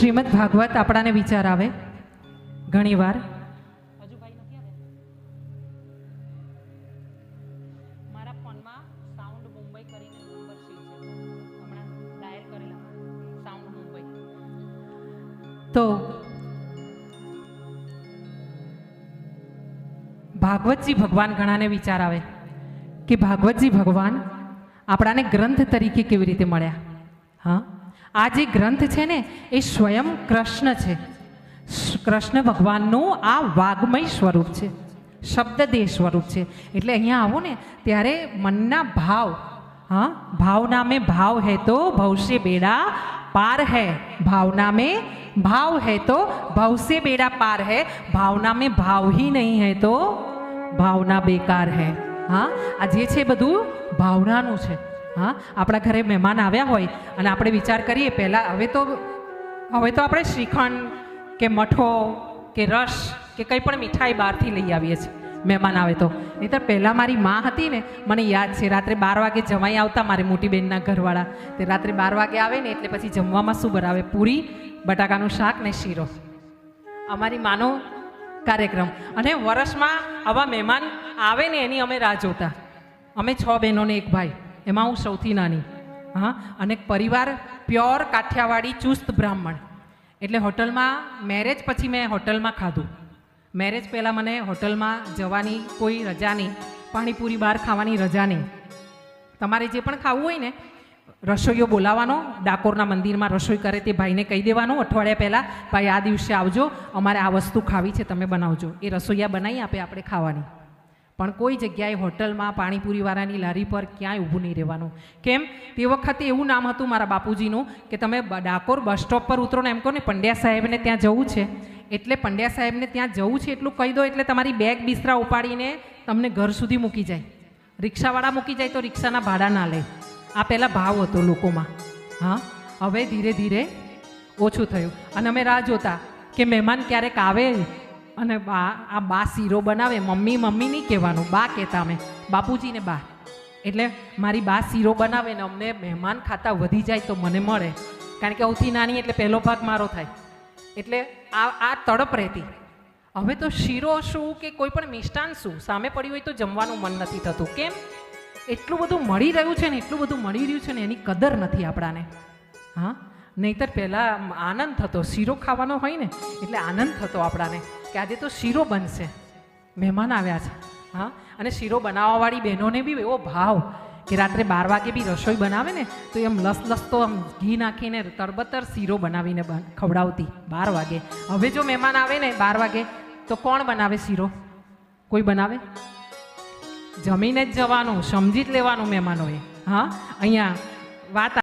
શ્રીમદ ભાગવત આપણાને વિચાર આવે. ઘણીવાર. હજુ ભાઈ નથી મારા ફોનમાં સાઉન્ડ મુંબઈ કરીને નંબર સેવ છે. હમણાં ડાયલ કરેલા. સાઉન્ડ મુંબઈ. તો ભાગવતજી ભગવાન ઘણાને વિચાર આવે કે ભાગવતજી ભગવાન આપણાને ગ્રંથ તરીકે કેવી રીતે મળ્યા? હા? આ જે ગ્રંથ છે ને, એ સ્વયં કૃષ્ણ છે. કૃષ્ણ ભગવાનનું આ વાગ્મય સ્વરૂપ છે. શબ્દદેહ સ્વરૂપ છે. એટલે અહીંયા આવો ને, ત્યારે મનના ભાવ, હા ભાવના મેં ભાવ હે તો ભવસે બેડા પાર હે. ભાવના મેં ભાવ હે તો ભવસે બેડા પાર હે. ભાવના મેં ભાવ હી નહીં હે તો ભાવના બેકાર હે. હા, આ જે છે બધું ભાવનાનું છે. હા, આપણા ઘરે મહેમાન આવ્યા હોય અને આપણે વિચાર કરીએ, પહેલાં હવે તો હવે તો આપણે શ્રીખંડ કે મઠો કે રસ કે કંઈ પણ મીઠાઈ બહારથી લઈ આવીએ છીએ, મહેમાન આવે તો. નહીંતર પહેલાં મારી માં હતી ને, મને યાદ છે, રાત્રે બાર વાગે જમાઈ આવતા મારી મોટી બહેનના ઘરવાળા. તે રાત્રે બાર વાગે આવે ને, એટલે પછી જમવામાં શું બનાવે? પૂરી, બટાકાનું શાક ને શીરો. અમારી માનો કાર્યક્રમ. અને વર્ષમાં આવા મહેમાન આવે ને, એની અમે રાહ જોતા. અમે છ બહેનોને એક ભાઈ. એમાં હું સૌથી નાની. હા, અને પરિવાર પ્યોર કાઠિયાવાડી ચુસ્ત બ્રાહ્મણ. એટલે હોટલમાં મેરેજ પછી મેં હોટલમાં ખાધું. મેરેજ પહેલાં મને હોટલમાં જવાની કોઈ રજા નહીં, પાણીપુરી બહાર ખાવાની રજા નહીં. તમારે જે પણ ખાવું હોય ને, રસોઈયો બોલાવવાનો, ડાકોરના મંદિરમાં રસોઈ કરે તે ભાઈને કહી દેવાનું, અઠવાડિયા પહેલાં, ભાઈ, આ દિવસે આવજો, અમારે આ વસ્તુ ખાવી છે, તમે બનાવજો. એ રસોઈયા બનાવી આપે આપણે ખાવાની. પણ કોઈ જગ્યાએ હોટલમાં પાણીપુરીવાળાની લારી પર ક્યાંય ઊભું નહીં રહેવાનું. કેમ? તે વખતે એવું નામ હતું મારા બાપુજીનું કે તમે ડાકોર બસ સ્ટોપ પર ઉતરો ને એમ કહો ને પંડ્યા સાહેબને ત્યાં જવું છે. એટલે પંડ્યા સાહેબને ત્યાં જવું છે એટલું કહી દો એટલે તમારી બેગ બિસ્તરા ઉપાડીને તમને ઘર સુધી મૂકી જાય. રિક્ષાવાળા મૂકી જાય તો રિક્ષાના ભાડા ના લે. આ પહેલાં ભાવ હતો લોકોમાં. હા? હવે ધીરે ધીરે ઓછું થયું. અને અમે રાહ જોતા કે મહેમાન ક્યારેક આવે અને બા, આ બા શીરો બનાવે, મમ્મી મમ્મી નહીં કહેવાનું, બા કહેતા અમે, બાપુજીને બા. એટલે મારી બા શીરો બનાવે ને અમને મહેમાન ખાતા વધી જાય તો મને મળે. કારણ કે સૌથી નાની એટલે પહેલો ભાગ મારો થાય. એટલે આ આ તડપ રહેતી. હવે તો શીરો શું કે કોઈ પણ મિષ્ટાન શું, સામે પડ્યું હોય તો જમવાનું મન નથી થતું. કેમ? એટલું બધું મળી રહ્યું છે ને, એટલું બધું મળી રહ્યું છે ને, એની કદર નથી આપણાને. હા? નહીતર પહેલાં આનંદ થતો, શીરો ખાવાનો હોય ને, એટલે આનંદ થતો આપણાને. કે આજે તો શીરો બનશે. મહેમાન આવ્યા છે. હા? અને શીરો બનાવવાવાળી બહેનોને બી એવો ભાવ કે રાત્રે બાર વાગે બી રસોઈ બનાવે ને, તો એમ લસ લસ આમ ઘી નાખીને તરબતર શીરો બનાવીને ખવડાવતી બાર વાગે. હવે જો મહેમાન આવે ને બાર વાગે, તો કોણ બનાવે શીરો? કોઈ બનાવે? જમીને જ જવાનું, સમજી જ લેવાનું મહેમાનોએ. હા? અહીંયા વાત